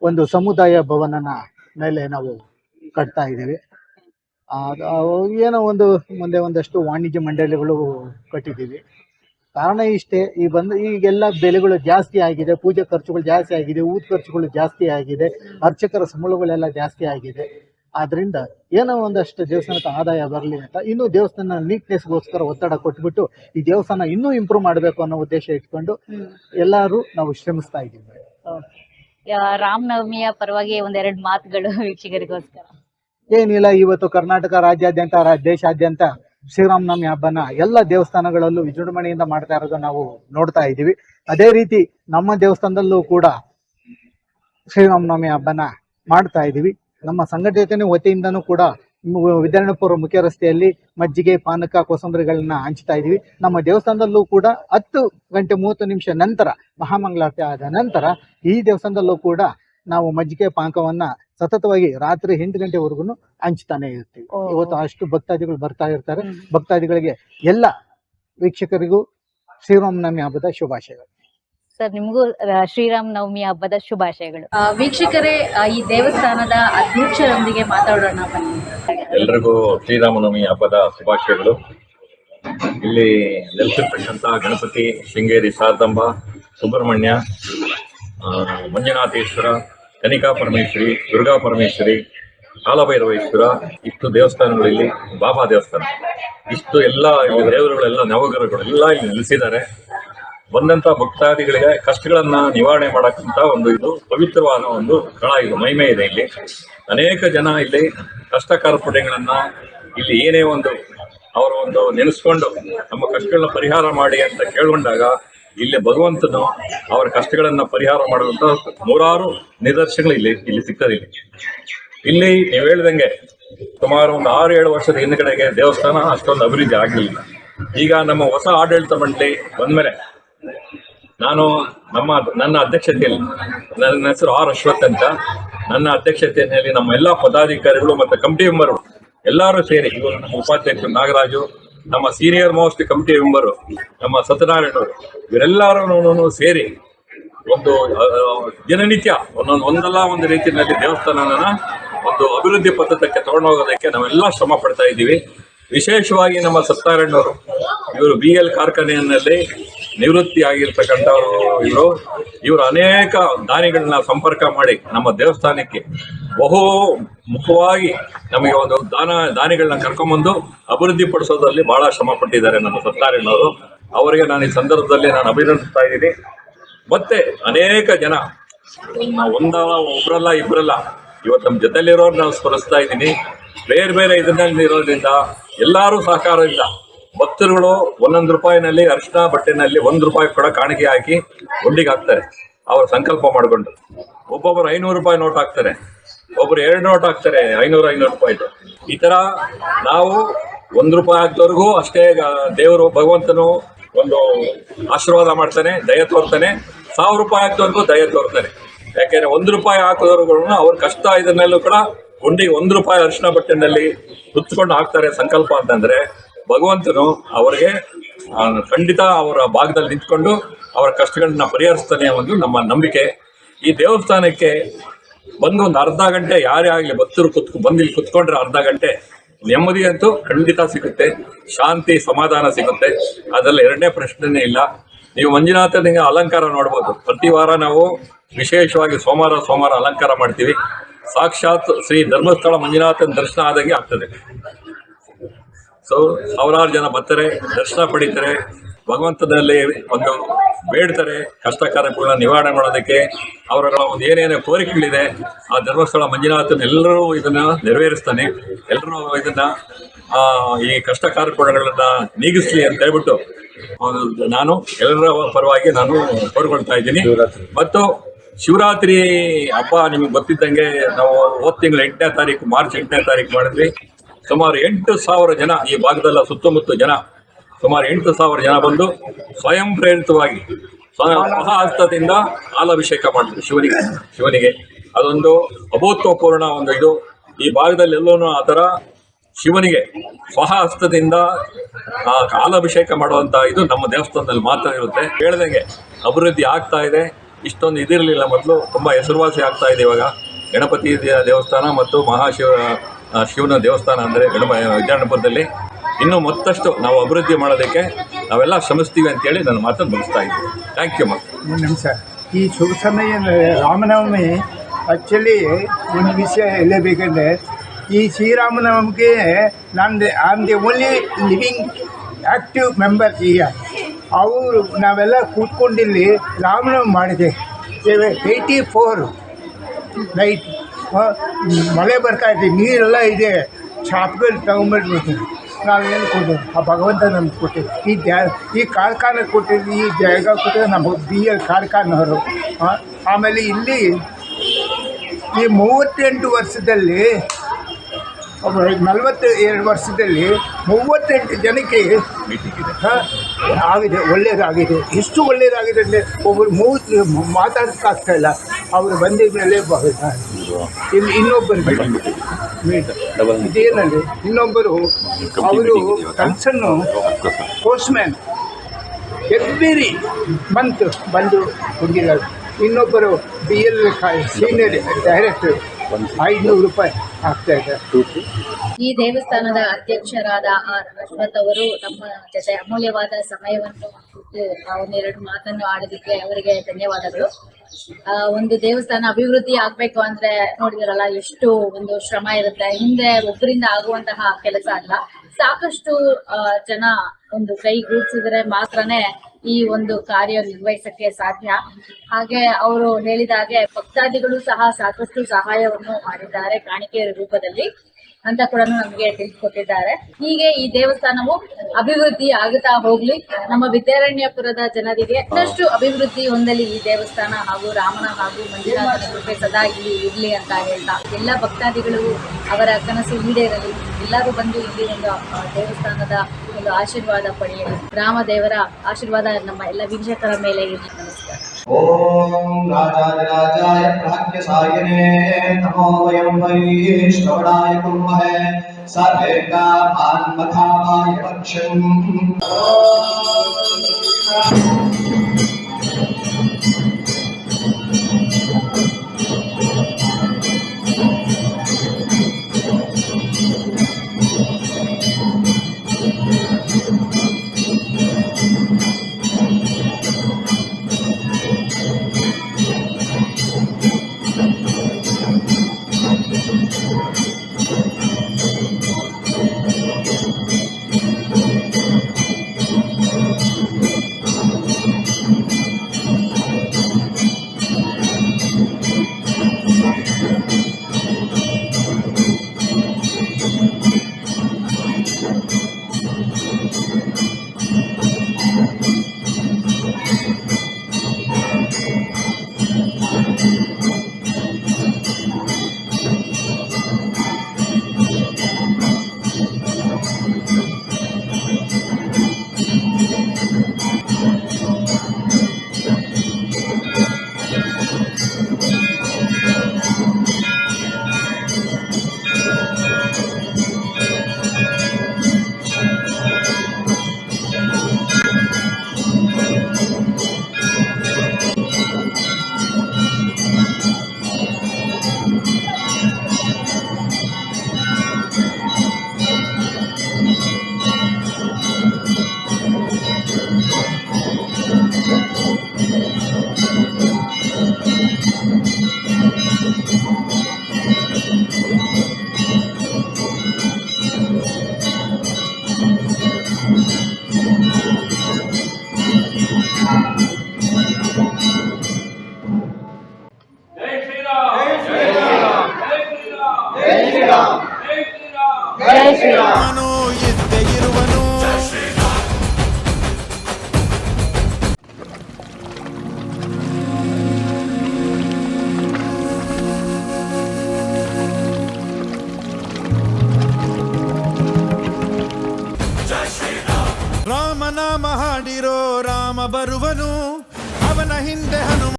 ಒಂದು ಸಮುದಾಯ ಭವನನ ಮೇಲೆ ನಾವು ಕಟ್ತಾ ಇದ್ದೀವಿ. ಆ- ಆ- ಏನೋ ಒಂದು ಮುಂದೆ ಒಂದಷ್ಟು ವಾಣಿಜ್ಯ ಮಂಡಳಿಗಳು ಕಟ್ಟಿದ್ದೀವಿ. ಕಾರಣ ಇಷ್ಟೇ ಈ ಬಂದು ಈಗೆಲ್ಲ ಬೆಲೆಗಳು ಜಾಸ್ತಿ ಆಗಿದೆ ಪೂಜೆ ಖರ್ಚುಗಳು ಜಾಸ್ತಿ ಆಗಿದೆ ಊದ್ ಖರ್ಚುಗಳು ಜಾಸ್ತಿ ಆಗಿದೆ ಅರ್ಚಕರ ಸಂಬಳಗಳೆಲ್ಲ ಜಾಸ್ತಿ ಆಗಿದೆ. ಆದ್ರಿಂದ ಏನೋ ಒಂದಷ್ಟು ದೇವಸ್ಥಾನಕ್ಕೆ ಆದಾಯ ಬರಲಿ ಅಂತ ಇನ್ನೂ ದೇವಸ್ಥಾನ ನೀಟ್ನೆಸ್ಗೋಸ್ಕರ ಒತ್ತಡ ಕೊಟ್ಬಿಟ್ಟು ಈ ದೇವಸ್ಥಾನ ಇನ್ನೂ ಇಂಪ್ರೂವ್ ಮಾಡಬೇಕು ಅನ್ನೋ ಉದ್ದೇಶ ಇಟ್ಕೊಂಡು ಎಲ್ಲರೂ ನಾವು ಶ್ರಮಿಸ್ತಾ ಇದ್ದೀವಿ. ರಾಮನವಮಿಯ ಪರವಾಗಿ ಒಂದೆರಡು ಮಾತುಗಳು ವೀಕ್ಷಕರಿಗೋಸ್ಕರ. ಏನಿಲ್ಲ ಇವತ್ತು ಕರ್ನಾಟಕ ರಾಜ್ಯಾದ್ಯಂತ ದೇಶಾದ್ಯಂತ ಶ್ರೀರಾಮನವಮಿ ಹಬ್ಬನ ಎಲ್ಲ ದೇವಸ್ಥಾನಗಳಲ್ಲೂ ವಿಜೃಂಭಣೆಯಿಂದ ಮಾಡ್ತಾ ಇರೋದು ನಾವು ನೋಡ್ತಾ ಇದ್ದೀವಿ. ಅದೇ ರೀತಿ ನಮ್ಮ ದೇವಸ್ಥಾನದಲ್ಲೂ ಕೂಡ ಶ್ರೀರಾಮನವಮಿ ಹಬ್ಬನ ಮಾಡ್ತಾ ಇದ್ದೀವಿ. ನಮ್ಮ ಸಂಘಟನೆ ವತಿಯಿಂದನೂ ಕೂಡ ವಿದ್ಯಾರಣ್ಯಪುರ ಮುಖ್ಯ ರಸ್ತೆಯಲ್ಲಿ ಮಜ್ಜಿಗೆ ಪಾನಕ ಕೋಸಂಬರಿಗಳನ್ನ ಹಂಚ್ತಾ ಇದೀವಿ. ನಮ್ಮ ದೇವಸ್ಥಾನದಲ್ಲೂ ಕೂಡ ಹತ್ತು ಗಂಟೆ ಮೂವತ್ತು ನಿಮಿಷ ನಂತರ ಮಹಾಮಂಗಳಾರತಿ ಆದ ನಂತರ ಈ ದೇವಸ್ಥಾನದಲ್ಲೂ ಕೂಡ ನಾವು ಮಜ್ಜಿಗೆ ಪಾನಕವನ್ನ ಸತತವಾಗಿ ರಾತ್ರಿ ಎಂಟು ಗಂಟೆವರೆಗೂ ಹಂಚ್ತಾನೆ ಇರ್ತೀವಿ. ಇವತ್ತು ಅಷ್ಟು ಭಕ್ತಾದಿಗಳು ಬರ್ತಾ ಇರ್ತಾರೆ. ಭಕ್ತಾದಿಗಳಿಗೆ ಎಲ್ಲ ವೀಕ್ಷಕರಿಗೂ ಶ್ರೀರಾಮನವಮಿ ಹಬ್ಬದ ಶುಭಾಶಯಗಳು. ಸರ್ ನಿಮಗೂ ಶ್ರೀರಾಮ್ ನವಮಿ ಹಬ್ಬದ ಶುಭಾಶಯಗಳು. ವೀಕ್ಷಕರೇ ಈ ದೇವಸ್ಥಾನದ ಅಧ್ಯಕ್ಷರೊಂದಿಗೆ ಮಾತಾಡೋಣ ಬನ್ನಿ. ಎಲ್ರಿಗೂ ಶ್ರೀರಾಮನವಮಿ ಹಬ್ಬದ ಶುಭಾಶಯಗಳು. ಇಲ್ಲಿ ನೆಲೆಸಿರ್ತಕ್ಕಂಥ ಗಣಪತಿ ಶೃಂಗೇರಿ ಶಾರದಾಂಬ ಸುಬ್ರಹ್ಮಣ್ಯ ಆ, ಮಂಜುನಾಥೇಶ್ವರ ಕನಿಕಾ ಪರಮೇಶ್ವರಿ ದುರ್ಗಾ ಪರಮೇಶ್ವರಿ ಕಾಲಭೈರವೇಶ್ವರ ಇಷ್ಟು ದೇವಸ್ಥಾನಗಳು ಇಲ್ಲಿ ಬಾಬಾ ದೇವಸ್ಥಾನ. ಇಷ್ಟು ಎಲ್ಲ ಇಲ್ಲಿ ದೇವರುಗಳೆಲ್ಲ ನವಗ್ರಹಗಳು ಎಲ್ಲ ಇಲ್ಲಿ ನೆಲೆಸಿದ್ದಾರೆ. ಬಂದಂತ ಭಕ್ತಾದಿಗಳಿಗೆ ಕಷ್ಟಗಳನ್ನ ನಿವಾರಣೆ ಮಾಡಕ್ಕಂತ ಒಂದು ಇದು ಪವಿತ್ರವಾದ ಒಂದು ಸ್ಥಳ ಇದು. ಮಹಿಮೆ ಇದೆ ಇಲ್ಲಿ. ಅನೇಕ ಜನ ಇಲ್ಲಿ ಕಷ್ಟ ಕಾರ್ಪಣ್ಯಗಳನ್ನ ಇಲ್ಲಿ ಏನೇ ಒಂದು ಅವರ ಒಂದು ನೆನೆಸ್ಕೊಂಡು ನಮ್ಮ ಕಷ್ಟಗಳನ್ನ ಪರಿಹಾರ ಮಾಡಿ ಅಂತ ಕೇಳ್ಕೊಂಡಾಗ ಇಲ್ಲಿ ಭಗವಂತನು ಅವರ ಕಷ್ಟಗಳನ್ನ ಪರಿಹಾರ ಮಾಡುವಂತ ನೂರಾರು ನಿದರ್ಶನಗಳು ಇಲ್ಲಿ ಇಲ್ಲಿ ಸಿಗ್ತದೆ ಇಲ್ಲಿ. ಇಲ್ಲಿ ನೀವು ಹೇಳ್ದಂಗೆ ಸುಮಾರು ಒಂದು ಆರು, ಏಳು ವರ್ಷದ ಹಿಂದ್ಗಡೆಗೆ ದೇವಸ್ಥಾನ ಅಷ್ಟೊಂದು ಅಭಿವೃದ್ಧಿ ಆಗಲಿಲ್ಲ. ಈಗ ನಮ್ಮ ಹೊಸ ಆಡಳಿತ ಮಂಡಳಿ ಬಂದ್ಮೇಲೆ ನಾನು ನಮ್ಮ ನನ್ನ ಅಧ್ಯಕ್ಷತೆಯಲ್ಲಿ, ನನ್ನ ಹೆಸರು ಆರ್ ಅಶ್ವಥ್ ಅಂತ. ನನ್ನ ಅಧ್ಯಕ್ಷತೆಯಲ್ಲಿ ನಮ್ಮ ಎಲ್ಲ ಪದಾಧಿಕಾರಿಗಳು ಮತ್ತು ಕಮಿಟಿ ಮೆಂಬರು ಎಲ್ಲರೂ ಸೇರಿ ಇವರು ನಮ್ಮ ಉಪಾಧ್ಯಕ್ಷರು ನಾಗರಾಜು, ನಮ್ಮ ಸೀನಿಯರ್ ಮೋಸ್ಟ್ ಕಮಿಟಿ ಮೆಂಬರು, ನಮ್ಮ ಸತ್ಯನಾರಾಯಣರು, ಇವರೆಲ್ಲರೂ ಸೇರಿ ಒಂದು ದಿನನಿತ್ಯ ಒಂದೊಂದು, ಒಂದಲ್ಲ ಒಂದು ರೀತಿಯಲ್ಲಿ ದೇವಸ್ಥಾನನ ಒಂದು ಅಭಿವೃದ್ಧಿ ಪಥಕ್ಕೆ ತಗೊಂಡು ಹೋಗೋದಕ್ಕೆ ನಾವೆಲ್ಲ ಶ್ರಮ ಪಡ್ತಾ ಇದ್ದೀವಿ. ವಿಶೇಷವಾಗಿ ನಮ್ಮ ಸತ್ಯನಾರಾಯಣವರು ಇವರು ಬಿ ಎಲ್ ಕಾರ್ಖಾನೆಯಲ್ಲಿ ನಿವೃತ್ತಿ ಆಗಿರ್ತಕ್ಕಂಥವ್ರು ಇವರು ಇವರು ಅನೇಕ ದಾನಿಗಳನ್ನ ಸಂಪರ್ಕ ಮಾಡಿ ನಮ್ಮ ದೇವಸ್ಥಾನಕ್ಕೆ ಬಹು ಮುಖವಾಗಿ ನಮಗೆ ಒಂದು ದಾನ ದಾನಿಗಳನ್ನ ಕರ್ಕೊಂಬಂದು ಅಭಿವೃದ್ಧಿ ಪಡಿಸೋದ್ರಲ್ಲಿ ಬಹಳ ಶ್ರಮ ಪಟ್ಟಿದ್ದಾರೆ ನಮ್ಮ ಸತ್ಯನಾರಾಯಣವರು ಅವರಿಗೆ ನಾನು ಈ ಸಂದರ್ಭದಲ್ಲಿ ನಾನು ಅಭಿನಂದಿಸ್ತಾ ಇದ್ದೀನಿ. ಮತ್ತೆ ಅನೇಕ ಜನ ಒಂದಲ್ಲ ಒಂದ ಒಬ್ರಲ್ಲ, ಇಬ್ರಲ್ಲ, ಇವತ್ತು ನಮ್ಮ ಜೊತೆಲಿರೋರು ನಾನು ಸ್ಮರಿಸ್ತಾ ಇದ್ದೀನಿ. ಬೇರೆ ಬೇರೆ ಇದರಲ್ಲಿ ಇರೋದ್ರಿಂದ ಎಲ್ಲರೂ ಸಹಕಾರದಿಂದ ಭಕ್ತರುಗಳು ಒಂದೊಂದು ರೂಪಾಯಿನಲ್ಲಿ ಅರ್ಶಿನ ಬಟ್ಟೆನಲ್ಲಿ ಒಂದು ರೂಪಾಯಿ ಕೂಡ ಕಾಣಿಕೆ ಹಾಕಿ ಗುಂಡಿಗೆ ಹಾಕ್ತಾರೆ. ಅವರು ಸಂಕಲ್ಪ ಮಾಡಿಕೊಂಡು. ಒಬ್ಬೊಬ್ಬರು ಐನೂರು ರೂಪಾಯಿ ನೋಟ್ ಹಾಕ್ತಾರೆ. ಒಬ್ಬರು ಎರಡು ನೋಟ್ ಹಾಕ್ತಾರೆ, ಐನೂರು ಐನೂರು ರೂಪಾಯಿ ಈ ತರ ನಾವು ಒಂದು ರೂಪಾಯಿ ಹಾಕ್ದವ್ರಿಗೂ ಅಷ್ಟೇ ದೇವರು, ಭಗವಂತನು ಒಂದು ಆಶೀರ್ವಾದ ಮಾಡ್ತಾನೆ, ದಯ ತೋರ್ತಾನೆ. ಸಾವಿರ ರೂಪಾಯಿ ಹಾಕಿದವ್ರಿಗೂ ದಯ ತೋರ್ತಾನೆ ಯಾಕೆಂದ್ರೆ ಒಂದು ರೂಪಾಯಿ ಹಾಕಿದವ್ರಿಗೂ ಅವ್ರ ಕಷ್ಟ ಇದನ್ನೆಲ್ಲೂ ಕೂಡ ಗುಂಡಿಗೆ ಒಂದು ರೂಪಾಯಿ ಅರಿಶಿನ ಬಟ್ಟೆನಲ್ಲಿ ಹುಚ್ಕೊಂಡು ಹಾಕ್ತಾರೆ ಸಂಕಲ್ಪ ಅಂತಂದ್ರೆ ಭಗವಂತನು ಅವರಿಗೆ ಖಂಡಿತ ಅವರ ಭಾಗದಲ್ಲಿ ನಿಂತ್ಕೊಂಡು ಅವರ ಕಷ್ಟಗಳನ್ನ ಪರಿಹರಿಸ್ತಾನೆ ಒಂದು ನಮ್ಮ ನಂಬಿಕೆ. ಈ ದೇವಸ್ಥಾನಕ್ಕೆ ಬಂದು ಒಂದು ಅರ್ಧ ಗಂಟೆ ಯಾರೇ ಆಗಲಿ ಭಕ್ತರು ಕುತ್ಕೊ, ಬಂದು ಇಲ್ಲಿ ಕುತ್ಕೊಂಡ್ರೆ ಅರ್ಧ ಗಂಟೆ ನೆಮ್ಮದಿ ಅಂತೂ ಖಂಡಿತ ಸಿಗುತ್ತೆ, ಶಾಂತಿ, ಸಮಾಧಾನ ಸಿಗುತ್ತೆ. ಅದರಲ್ಲಿ ಎರಡನೇ ಪ್ರಶ್ನೆನೇ ಇಲ್ಲ. ನೀವು ಮಂಜುನಾಥನಿಗೆ ಅಲಂಕಾರ ನೋಡ್ಬೋದು. ಪ್ರತಿ ವಾರ ನಾವು ವಿಶೇಷವಾಗಿ ಸೋಮವಾರ ಸೋಮವಾರ ಅಲಂಕಾರ ಮಾಡ್ತೀವಿ. ಸಾಕ್ಷಾತ್ ಶ್ರೀ ಧರ್ಮಸ್ಥಳ ಮಂಜುನಾಥನ ದರ್ಶನ ಆದಂಗೆ ಆಗ್ತದೆ. ಸೊ ಸಾವಿರಾರು ಜನ ಬರ್ತಾರೆ, ದರ್ಶನ ಪಡಿತಾರೆ, ಭಗವಂತನಲ್ಲಿ ಒಂದು ಬೇಡ್ತಾರೆ ಕಷ್ಟ ಕಾರ್ಯಗಳನ್ನ ನಿವಾರಣೆ ಮಾಡೋದಕ್ಕೆ. ಅವರ ಒಂದು ಏನೇನು ಕೋರಿಕೆಗಳಿದೆ, ಆ ಧರ್ಮಸ್ಥಳ ಮಂಜುನಾಥನ್ ಎಲ್ಲರೂ ಇದನ್ನ ನೆರವೇರಿಸ್ತಾನೆ. ಎಲ್ಲರೂ ಇದನ್ನ ಈ ಕಷ್ಟ ಕಾರ್ಯಗಳನ್ನ ನೀಗಿಸ್ಲಿ ಅಂತ ಹೇಳ್ಬಿಟ್ಟು ನಾನು ಎಲ್ಲರ ಪರವಾಗಿ ನಾನು ಕೋರ್ಕೊಳ್ತಾ ಇದ್ದೀನಿ. ಮತ್ತು ಶಿವರಾತ್ರಿ ಹಬ್ಬ ನಿಮಗೆ ಗೊತ್ತಿದ್ದಂಗೆ ನಾವು ಹೋದ ತಿಂಗಳು ಎಂಟನೇ ತಾರೀಕು, ಮಾರ್ಚ್ ಎಂಟನೇ ತಾರೀಕು ಮಾಡಿದ್ವಿ. ಸುಮಾರು ಎಂಟು ಸಾವಿರ ಜನ ಈ ಭಾಗದಲ್ಲ ಸುತ್ತಮುತ್ತ ಜನ, ಸುಮಾರು ಎಂಟು ಸಾವಿರ ಜನ ಬಂದು ಸ್ವಯಂ ಪ್ರೇರಿತವಾಗಿ ಸ್ವ- ಸ್ವಹಸ್ತದಿಂದ ಹಾಲಾಭಿಷೇಕ ಮಾಡಿದ್ರು ಶಿವನಿಗೆ ಶಿವನಿಗೆ. ಅದೊಂದು ಅಭೂತ್ವಪೂರ್ಣ ಒಂದು ಇದು. ಈ ಭಾಗದಲ್ಲಿ ಎಲ್ಲೂ ಆ ಥರ ಶಿವನಿಗೆ ಸ್ವಹಸ್ತದಿಂದ ಹಾಲಾಭಿಷೇಕ ಮಾಡುವಂತ ಇದು ನಮ್ಮ ದೇವಸ್ಥಾನದಲ್ಲಿ ಮಾತ್ರ ಇರುತ್ತೆ. ಹೇಳ್ದಂಗೆ ಅಭಿವೃದ್ಧಿ ಆಗ್ತಾ ಇದೆ. ಇಷ್ಟೊಂದು ಇದಿರಲಿಲ್ಲ ಮೊದಲು, ತುಂಬಾ ಹೆಸರುವಾಸಿ ಆಗ್ತಾ ಇದೆ ಇವಾಗ. ಗಣಪತಿ ದೇವಸ್ಥಾನ ಮತ್ತು ಮಹಾಶಿವ ಶಿವನ ದೇವಸ್ಥಾನ ಅಂದರೆ ಗಣಮಯ ವಿದ್ಯಾನಪುರದಲ್ಲಿ ಇನ್ನೂ ಮತ್ತಷ್ಟು ನಾವು ಅಭಿವೃದ್ಧಿ ಮಾಡೋದಕ್ಕೆ ನಾವೆಲ್ಲ ಶ್ರಮಿಸ್ತೀವಿ ಅಂತೇಳಿ ನನ್ನ ಮಾತನ್ನು ಮುಗಿಸ್ತಾ ಇದ್ದೀನಿ. ಥ್ಯಾಂಕ್ ಯು ಮಾ ಒಂದು ನಿಮಿಷ ಈ ಶುಭ ಸಮಯ ರಾಮನವಮಿ ಆ್ಯಕ್ಚುಲಿ ಒಂದು ವಿಷಯ ಹೇಳಬೇಕಂದ್ರೆ, ಈ ಶ್ರೀರಾಮನವಮಿಗೆ ನಾನು I am the only living active member ಈಗ ಅವರು, ನಾವೆಲ್ಲ ಕೂತ್ಕೊಂಡಿಲ್ಲಿ ರಾಮನವಮಿ ಮಾಡಿದೆ. ಏಯ್ಟಿ ಫೋರ್ ನೈಟ್ ಮಳೆ ಬರ್ತಾ ಇದೆ, ನೀರೆಲ್ಲ ಇದೆ. ಶಾಪ್ಗಳು ತಗೊಂಡ್ಬಿಟ್ಟು ನಾವೇನು ಕೊಡೋದು? ಆ ಭಗವಂತ ನಮ್ಗೆ ಕೊಟ್ಟಿದ್ದು. ಈ ದ್ಯಾ, ಈ ಕಾರ್ಖಾನೆ ಕೊಟ್ಟಿದ್ದು, ಈ ಜಾಗ ಕೊಟ್ಟಿದ್ದು ನಮ್ಮ ಬಿ ಎಲ್ ಕಾರ್ಖಾನೆಯವರು. ಆಮೇಲೆ ಇಲ್ಲಿ ಈ ಮೂವತ್ತೆಂಟು ವರ್ಷದಲ್ಲಿ ನಲವತ್ತು ಎರಡು ವರ್ಷದಲ್ಲಿ ಮೂವತ್ತೆಂಟು ಜನಕ್ಕೆ ಆಗಿದೆ ಒಳ್ಳೆಯದಾಗಿದೆ ಎಷ್ಟು ಒಳ್ಳೆಯದಾಗಿದೆ ಅಂದರೆ ಒಬ್ಬರು ಮೂವತ್ತು ಮಾತಾಡೋಕ್ಕಾಗ್ತಾ ಇಲ್ಲ. ಅವರು ಬಂದಿದ ಮೇಲೆ ಇಲ್ಲಿ ಇನ್ನೊಬ್ಬರು ಮೀಟ್ ಇದೇನಲ್ಲಿ ಇನ್ನೊಬ್ಬರು ಅವರು ಕನ್ಸನ್ನು ಪೋಸ್ಟ್ಮ್ಯಾನ್ ಎವ್ರಿ ಮಂತ್ ಬಂದು ಹೋಗಿದ್ದಾರೆ ಇನ್ನೊಬ್ಬರು ಬಿ ಎಲ್ ಸೀನಿಯರ್ ಡೈರೆಕ್ಟರ್ ಈ ದೇವಸ್ಥಾನದ ಅಧ್ಯಕ್ಷರಾದ ಆರ್ ಅಶ್ವಥ್ ಅವರು ನಮ್ಮ ಜೊತೆ ಅಮೂಲ್ಯವಾದ ಸಮಯವನ್ನು ಒಂದೆರಡು ಮಾತನ್ನು ಆಡೋದಕ್ಕೆ ಅವರಿಗೆ ಧನ್ಯವಾದಗಳು. ಒಂದು ದೇವಸ್ಥಾನ ಅಭಿವೃದ್ಧಿ ಆಗ್ಬೇಕು ಅಂದ್ರೆ ನೋಡಿದಿರಲ್ಲ, ಎಷ್ಟು ಒಂದು ಶ್ರಮ ಇರುತ್ತೆ. ಹಿಂದೆ ಒಬ್ಬರಿಂದ ಆಗುವಂತಹ ಕೆಲಸ ಅಲ್ಲ. ಸಾಕಷ್ಟು ಜನ ಒಂದು ಕೈ ಗೂಡಿಸಿದ್ರೆ ಮಾತ್ರನೇ ಈ ಒಂದು ಕಾರ್ಯ ನಿರ್ವಹಿಸಕ್ಕೆ ಸಾಧ್ಯ. ಹಾಗೆ ಅವರು ಹೇಳಿದ ಹಾಗೆ ಭಕ್ತಾದಿಗಳು ಸಹ ಸಾಕಷ್ಟು ಸಹಾಯವನ್ನು ಮಾಡಿದ್ದಾರೆ ಕಾಣಿಕೆಯ ರೂಪದಲ್ಲಿ. ಅಂತ ಕೂಡ ನಮಗೆ ತಿಳಿಸ್ಕೊಟ್ಟಿದ್ದಾರೆ. ಹೀಗೆ ಈ ದೇವಸ್ಥಾನವು ಅಭಿವೃದ್ಧಿ ಆಗುತ್ತಾ ಹೋಗ್ಲಿ. ನಮ್ಮ ವಿದ್ಯಾರಣ್ಯಪುರದ ಜನರಿಗೆ ಇನ್ನಷ್ಟು ಅಭಿವೃದ್ಧಿ ಹೊಂದಲಿ ಈ ದೇವಸ್ಥಾನ ಹಾಗೂ ರಾಮನ ಹಾಗೂ ಮಂಜುನಾಥನ ಕೃಪೆ ಸದಾ ಇಲ್ಲಿ ಇರ್ಲಿ ಅಂತ ಹೇಳ್ತಾ. ಎಲ್ಲ ಭಕ್ತಾದಿಗಳು ಅವರ ಕನಸು ಈಡೇರಲಿ. ಎಲ್ಲರೂ ಬಂದು ಇಲ್ಲಿ ಒಂದು ದೇವಸ್ಥಾನದ ಒಂದು ಆಶೀರ್ವಾದ ಪಡೆಯಲಿ. ರಾಮದೇವರ ಆಶೀರ್ವಾದ ನಮ್ಮ ಎಲ್ಲ ವೀಕ್ಷಕರ ಮೇಲೆ ಇರಲಿ. ನಮಸ್ಕಾರ. ॐ राजाधिराजाय प्राज्ञसायिने नमो वयं वै श्रवणाय कुर्महे सर्वे कामान्मखाय